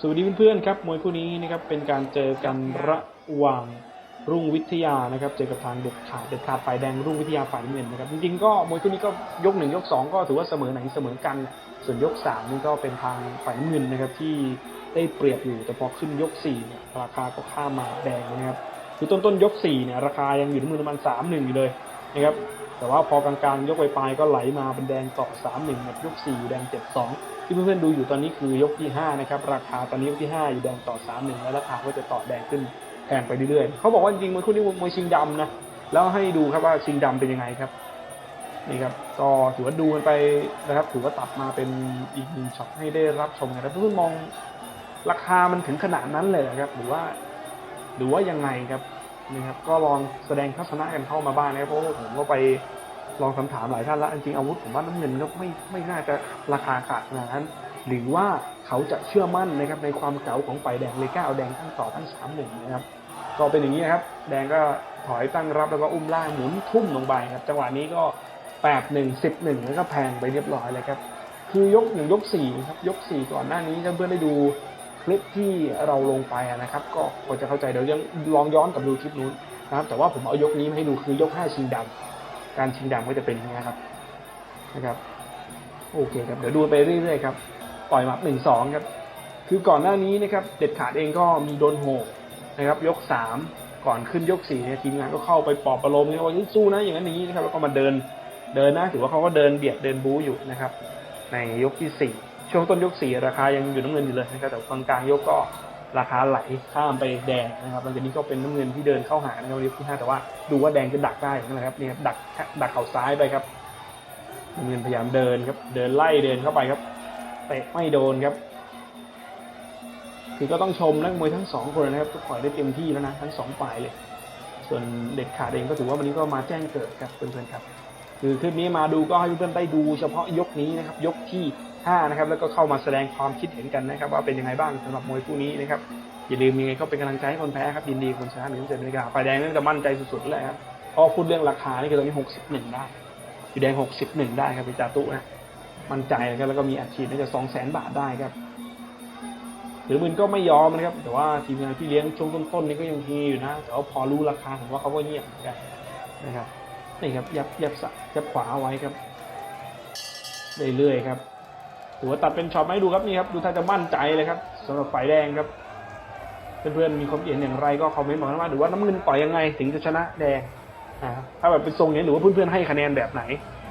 สวัสดีเพื่อนๆครับมวยคู่นี้นะครับเป็นการเจอกันระหว่างรุ่งวิทยานะครับ เจอกับทางเด็ดขาดเด็ดขาดฝ่ายแดงรุ่งวิทยาฝ่ายเงินนะครับจริงๆก็มวยคู่นี้ก็ยกหนึ่งยกสองก็ถือว่าเสมอไหนเสมอกันส่วนยกสามนี่ก็เป็นทางฝ่ายเงินนะครับที่ได้เปรียบอยู่แต่พอขึ้นยกสี่เนี่ยราคาก็ข้ามมาแดงนะครับคือต้นๆยกสี่เนี่ยราคายังอยู่ที่มือประมาณสามหนึ่งอยู่เลย นะครับแต่ว่าพอกลางๆยกไปลายๆก็ไหลมาเป็นแดงต่อสามหนึ่งยกสี่แดงเจ็ดสองที่เพื่อนๆดูอยู่ตอนนี้คือยกที่5นะครับราคาตอนนี้ยกที่ 5 อยู่แดงต่อ3 1 แล้วราคาก็จะต่อแดงขึ้นแพงไปเรื่อยๆเขาบอกว่าจริงๆมวยคู่นี้มวยชิงดำนะแล้วให้ดูครับว่าชิงดำเป็นยังไงครับนี่ครับก็ถือว่าดูกันไปนะครับถือว่าตัดมาเป็นอีกหนึ่งช็อตให้ได้รับชมนะครับเพื่อนๆมองราคามันถึงขนาดนั้นเลยครับ หรือว่า หรือว่ายังไงครับ นะครับ ก็ลองแสดงทัศนะกันเข้ามาบ้างนะครับเพราะผมก็ไปลองคำถามหลายท่านแล้วจริงอาวุธผมว่าน้ำเงินก็ไม่ไม่น่าจะราคาขาดขนาดนั้น หรือว่าเขาจะเชื่อมั่นนะครับในความเก๋าของฝ่ายแดงเลยกล้าเอาแดงทั้งต่อทั้งสามหนึ่งนะครับก็เป็นอย่างนี้ครับ แดงก็ถอยตั้งรับแล้วก็อุ้มล่างหมุนทุ่มลงไปครับ จังหวะนี้ก็แปดหนึ่งสิบหนึ่งแล้วก็แพงไปเรียบร้อยเลยครับ คือยกหนึ่งยกสี่ครับยกสี่ก่อนหน้านี้เพื่อนได้ดู คลิปที่เราลงไปนะครับ ก็พอจะเข้าใจเดี๋ยวยังลองย้อนกลับดูคลิปนู้นนะครับ แต่ว่าผมเอายกนี้มาให้ดูคือยกห้าชิงดำการชิงดำก็จะเป็นอย่างนี้ครับนะครับโอเคครับเดี๋ยวดูไปเรื่อยๆครับต่อยมัดหนึ่งสองครับ คือก่อนหน้านี้นะครับ เด็ดขาดเองก็มีโดนโหกนะครับ ยกสามก่อนขึ้นยกสี่เนี่ยทีมงานก็เข้าไปปลอบประโลมเนี่ยว่าเฮ้ยสู้นะอย่างนั้นอย่างนี้นะครับแล้วก็มาเดินเดินนะถือว่าเขาก็เดินเบียดเดินบู๊อยู่นะครับ ในยกที่สี่ ช่วงต้นยกสี่ราคายังอยู่น้ำเงินอยู่เลยนะครับแต่กลางกลางๆยกก็ราคาไหลข้ามไปแดงนะครับหลังจากนี้ก็เป็นน้ำเงินที่เดินเข้าหานะครับในยกที่ห้าแต่ว่าดูว่าแดงจะดักได้นะครับนี่ครับดักดักเข่าซ้ายไปครับน้ำเงินพยายามเดินครับเดินไล่เดินเข้าไปครับเตะไม่โดนครับคือก็ต้องชมนักมวยทั้งสองคนนะครับทุกฝ่ายได้เต็มที่แล้วนะทั้งสองฝ่ายเลย ส่วนเด็ดขาดเองก็ถือว่าวันนี้ก็มาแจ้งเกิดครับเพื่อนๆครับ คือคลิปนี้มาดูก็ให้เพื่อนๆได้ดูเฉพาะยกนี้นะครับ ยกที่ 5นะครับแล้วก็เข้ามาแสดงความคิดเห็นกันนะครับ ว่าเป็นยังไงบ้างสำหรับมวยคู่นี้นะครับอย่าลืมยังไงก็เป็นกำลังใจให้คนแพ้ครับยินดีคนชนะหนึ่งเจ็ดนาฬิกาฝ่ายแดงนี่จะมั่นใจสุดๆเลยครับพราะพูดเรื่องราคานี่คือตอนนี้61ได้สีแดงหกสิบหนึ่งได้ครับเป็นจาตุนะมั่นใจนะครับแล้วก็มีอัดฉีดน่าจะสองแสนบาทได้ครับหรือมันก็ไม่ยอมนะครับ แต่ว่าทีมงานที่เลี้ยงช่วงต้นๆนี่ก็ยังทีอยู่นะแต่ว่าพอรู้ราคาผมว่าเขาก็เงียบนกันนะครับนี่ครับยับยับสะยับขวาไว้ครับเรื่อยๆครับ ถือว่าตัดเป็นช็อตมาให้ดูครับนี่ครับดูท่าจะมั่นใจเลยครับสำหรับฝ่ายแดงครับเพื่อนๆมีความเห็นอย่างไรก็คอมเมนต์บอกกันมาหรือว่าน้ำเงินต่อยยังไงถึงจะชนะแดงอ่าถ้าแบบเป็นทรงนี้หรือว่าเพื่อนๆให้คะแนนแบบไหน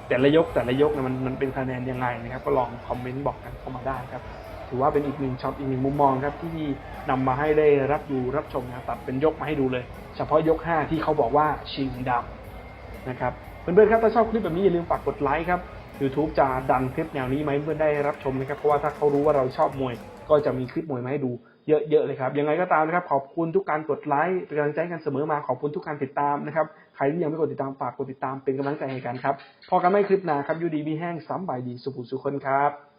แต่ละยกแต่ละยกเนี่ยมันมันเป็นคะแนนยังไงนะครับ ก็ลองคอมเมนต์บอกกันเข้ามาได้ครับ ถือว่าเป็นอีกหนึ่งช็อตอีกหนึ่งมุมมองครับที่นำมาให้ได้รับดูรับชมนะตัดเป็นยกมาให้ดูเลย เฉพาะยก 5 ที่เขาบอกว่าชิงดำนะครับเพื่อนๆครับถ้าชอบคลิปแบบนี้อย่าลืมฝากกดไลค์ครับ YouTube จะดันคลิปแนวนี้ไหมเพื่อนได้รับชมนะครับ เพราะว่าถ้าเขารู้ว่าเราชอบมวย ก็จะมีคลิปมวยมาให้ดูเยอะๆเลยครับ ยังไงก็ตามนะครับ ขอบคุณทุกการกดไลค์เป็นกำลังใจกันเสมอมาขอบคุณทุกการติดตามนะครับ ใครที่ยังไม่กดติดตามฝากกดติดตามเป็นกำลังใจให้กันครับพอกันไม่คลิปหนาครับยูดีบีแห้งซ้ำบายดีสุขุสุขคนครับ